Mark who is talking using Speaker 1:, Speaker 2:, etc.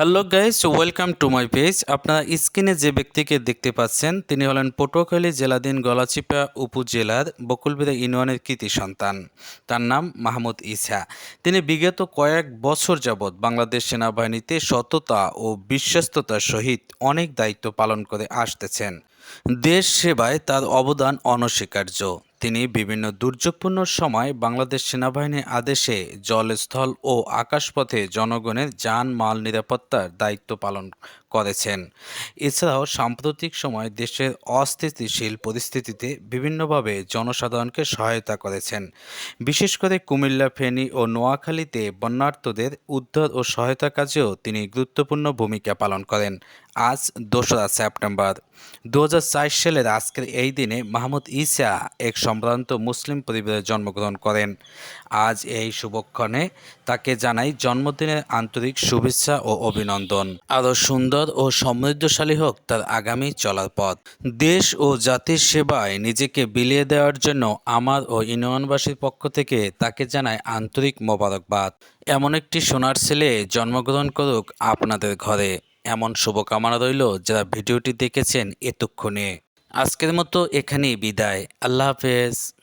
Speaker 1: Hello guys welcome to my page. আপনারা স্ক্রিনে যে ব্যক্তিকে দেখতে পাচ্ছেন, তিনি হলেন পটুয়াখালী জেলাধীন গলাচিপা উপজেলার বকুলবিরা ইউনিয়নের কৃতি সন্তান। তার নাম মাহমুদ ইসা। তিনি বিগত কয়েক বছর যাবৎ বাংলাদেশ সেনাবাহিনীতে সততা ও বিশ্বস্ততার সহিত অনেক দায়িত্ব পালন করে আসতেছেন। দেশ সেবায় তার অবদান অনস্বীকার্য। তিনি বিভিন্ন দুর্যোগপূর্ণ সময় বাংলাদেশ সেনাবাহিনীর আদেশে জলস্থল ও আকাশপথে জনগণের যান মাল নিরাপত্তার দায়িত্ব পালন করেছেন। এছাড়াও সাম্প্রতিক সময় দেশের অস্থিতিশীল পরিস্থিতিতে বিভিন্নভাবে জনসাধারণকে সহায়তা করেছেন। বিশেষ করে কুমিল্লা, ফেনী ও নোয়াখালীতে বন্যার্তদের উদ্ধার ও সহায়তা কাজেও তিনি গুরুত্বপূর্ণ ভূমিকা পালন করেন। আজ দোসরা সেপ্টেম্বর। দু সালের আজকের এই দিনে মাহমুদ ঈসা এক সম্ভ্রান্ত মুসলিম পরিবারে জন্মগ্রহণ করেন। আজ এই শুভক্ষণে তাকে জানাই জন্মদিনের আন্তরিক শুভেচ্ছা ও অভিনন্দন। আরও সুন্দর ও সমৃদ্ধশালী হোক তার আগামী চলার পথ। দেশ ও জাতির সেবায় নিজেকে বিলিয়ে দেওয়ার জন্য আমার ও ইউনিয়নবাসীর পক্ষ থেকে তাকে জানায় আন্তরিক মোবারকবাদ। এমন একটি সোনার ছেলে জন্মগ্রহণ করুক আপনাদের ঘরে। এমন শুভকামনা রইল যারা ভিডিওটি দেখেছেন এতক্ষণে। আজকের মতো এখানেই বিদায়। আল্লাহ হাফেজ।